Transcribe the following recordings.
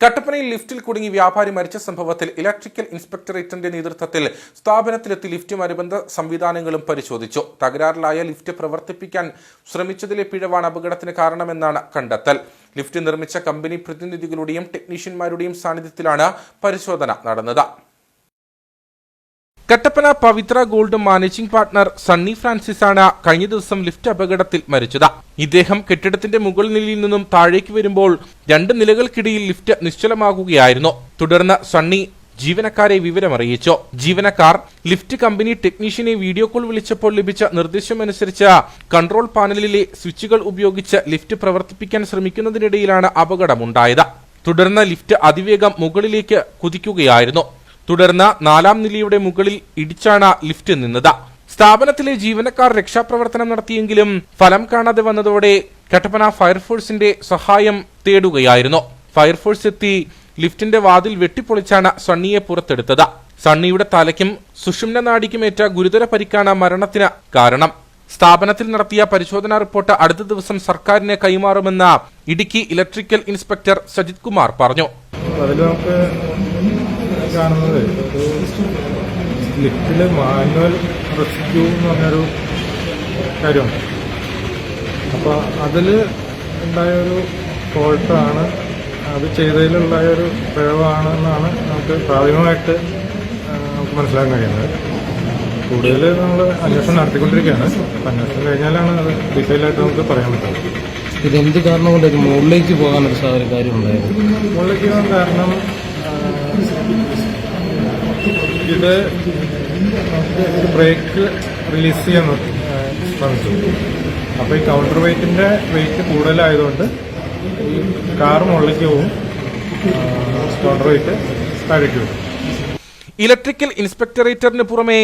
കട്ടപ്പനയിൽ ലിഫ്റ്റിൽ കുടുങ്ങി വ്യാപാരി മരിച്ച സംഭവത്തിൽ ഇലക്ട്രിക്കൽ ഇൻസ്പെക്ടറേറ്റിന്റെ നേതൃത്വത്തിൽ സ്ഥാപനത്തിലെത്തി ലിഫ്റ്റും അനുബന്ധ സംവിധാനങ്ങളും പരിശോധിച്ചു. തകരാറിലായ ലിഫ്റ്റ് പ്രവർത്തിപ്പിക്കാൻ ശ്രമിച്ചതിലെ പിഴവാണ് അപകടത്തിന് കാരണമെന്നാണ് കണ്ടെത്തൽ. ലിഫ്റ്റ് നിർമ്മിച്ച കമ്പനി പ്രതിനിധികളുടെയും ടെക്നീഷ്യന്മാരുടെയും സാന്നിധ്യത്തിലാണ് പരിശോധന നടന്നത്. Kattappana Pavithra gold managing partner Sunny Francis ആണ് കഴിഞ്ഞ ദിവസം ലിഫ്റ്റ് അപകടത്തിൽ മരിച്ചത്. ഇദ്ദേഹം കെട്ടിടത്തിന്റെ മുകൾ നിലയിൽ നിന്നും താഴേക്ക് വരുമ്പോൾ രണ്ട് നിലകൾക്കിടയിൽ ലിഫ്റ്റ് നിശ്ചലമാകുകയായിരുന്നു. തുടർന്ന് സണ്ണി ജീവനക്കാരെ വിവരമറിയിച്ചു. ജീവനക്കാർ ലിഫ്റ്റ് കമ്പനി ടെക്നീഷ്യനെ വീഡിയോ കോൾ വിളിച്ചപ്പോൾ ലഭിച്ച നിർദ്ദേശമനുസരിച്ച് കൺട്രോൾ പാനലിലെ സ്വിച്ചുകൾ ഉപയോഗിച്ച് ലിഫ്റ്റ് പ്രവർത്തിപ്പിക്കാൻ ശ്രമിക്കുന്നതിനിടയിലാണ് അപകടമുണ്ടായത്. തുടർന്ന് ലിഫ്റ്റ് അതിവേഗം മുകളിലേക്ക് കുതിക്കുകയായിരുന്നു. തുടർന്ന് നാലാം നിലയുടെ മുകളിൽ ഇടിച്ചാണ് ലിഫ്റ്റ് നിന്നത്. സ്ഥാപനത്തിലെ ജീവനക്കാർ രക്ഷാപ്രവർത്തനം നടത്തിയെങ്കിലും ഫലം കാണാതെ വന്നതോടെ കട്ടപ്പന ഫയർഫോഴ്സിന്റെ സഹായം തേടുകയായിരുന്നു. ഫയർഫോഴ്സ് എത്തി ലിഫ്റ്റിന്റെ വാതിൽ വെട്ടിപ്പൊളിച്ചാണ് സണ്ണിയെ പുറത്തെടുത്തത്. സണ്ണിയുടെ തലയ്ക്കും സുഷുമ്ന നാടിക്കുമേറ്റ ഗുരുതര പരിക്കാണ് മരണത്തിന് കാരണം. സ്ഥാപനത്തിൽ നടത്തിയ പരിശോധനാ റിപ്പോർട്ട് അടുത്ത ദിവസം സർക്കാരിന് കൈമാറുമെന്ന് ഇടുക്കി ഇലക്ട്രിക്കൽ ഇൻസ്പെക്ടർ സജിത് കുമാർ പറഞ്ഞു. അതിൽ നമുക്ക് കാണുന്നത് ഒരു മാനുവൽ റെസ്ക്യൂ എന്ന് പറഞ്ഞൊരു കാര്യമാണ് അപ്പോൾ അതിൽ ഉണ്ടായൊരു ഫോൾട്ടാണ്. അത് ചെയ്തതിലുണ്ടായ ഒരു പിഴവാണെന്നാണ് നമുക്ക് പ്രാഥമികമായിട്ട് നമുക്ക് മനസ്സിലാക്കാൻ കഴിയുന്നത്. കൂടുതൽ നമ്മൾ അന്വേഷണം നടത്തിക്കൊണ്ടിരിക്കുകയാണ്. അന്വേഷണം കഴിഞ്ഞാലാണ് അത് ഡീറ്റെയിൽ ആയിട്ട് നമുക്ക് പറയാൻ പറ്റുന്നത്. ഇതെന്ത് കാരണം കൊണ്ട് ഇത് മുകളിലേക്ക് പോകാനൊരു സാധാരണ കാര്യം ഉണ്ടായിരുന്നു? മുകളിലേക്ക് പോകാൻ കാരണം ഇത് ബ്രേക്ക് റിലീസ് ചെയ്യാൻ ശ്രമിച്ചു അപ്പോൾ ഈ കൗണ്ടർ വെയ്റ്റിന്റെ വെയിറ്റ് കൂടുതലായതുകൊണ്ട് ഈ കാർ മുകളിലേക്ക് പോവും. കൗണ്ടർ വെയിറ്റ് താഴേക്ക് വരും. ഇലക്ട്രിക്കൽ ഇൻസ്പെക്ടറേറ്ററിന് പുറമെ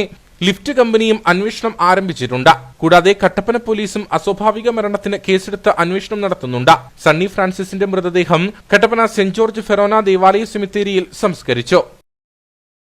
ലിഫ്റ്റ് കമ്പനിയും അന്വേഷണം ആരംഭിച്ചിട്ടുണ്ട്. കൂടാതെ കട്ടപ്പന പോലീസും അസ്വാഭാവിക മരണത്തിന് കേസെടുത്ത് അന്വേഷണം നടത്തുന്നുണ്ട്. സണ്ണി ഫ്രാൻസിസിന്റെ മൃതദേഹം കട്ടപ്പന സെന്റ് ജോർജ് ഫെറോന ദേവാലയ സെമിത്തേരിയിൽ സംസ്കരിച്ചു.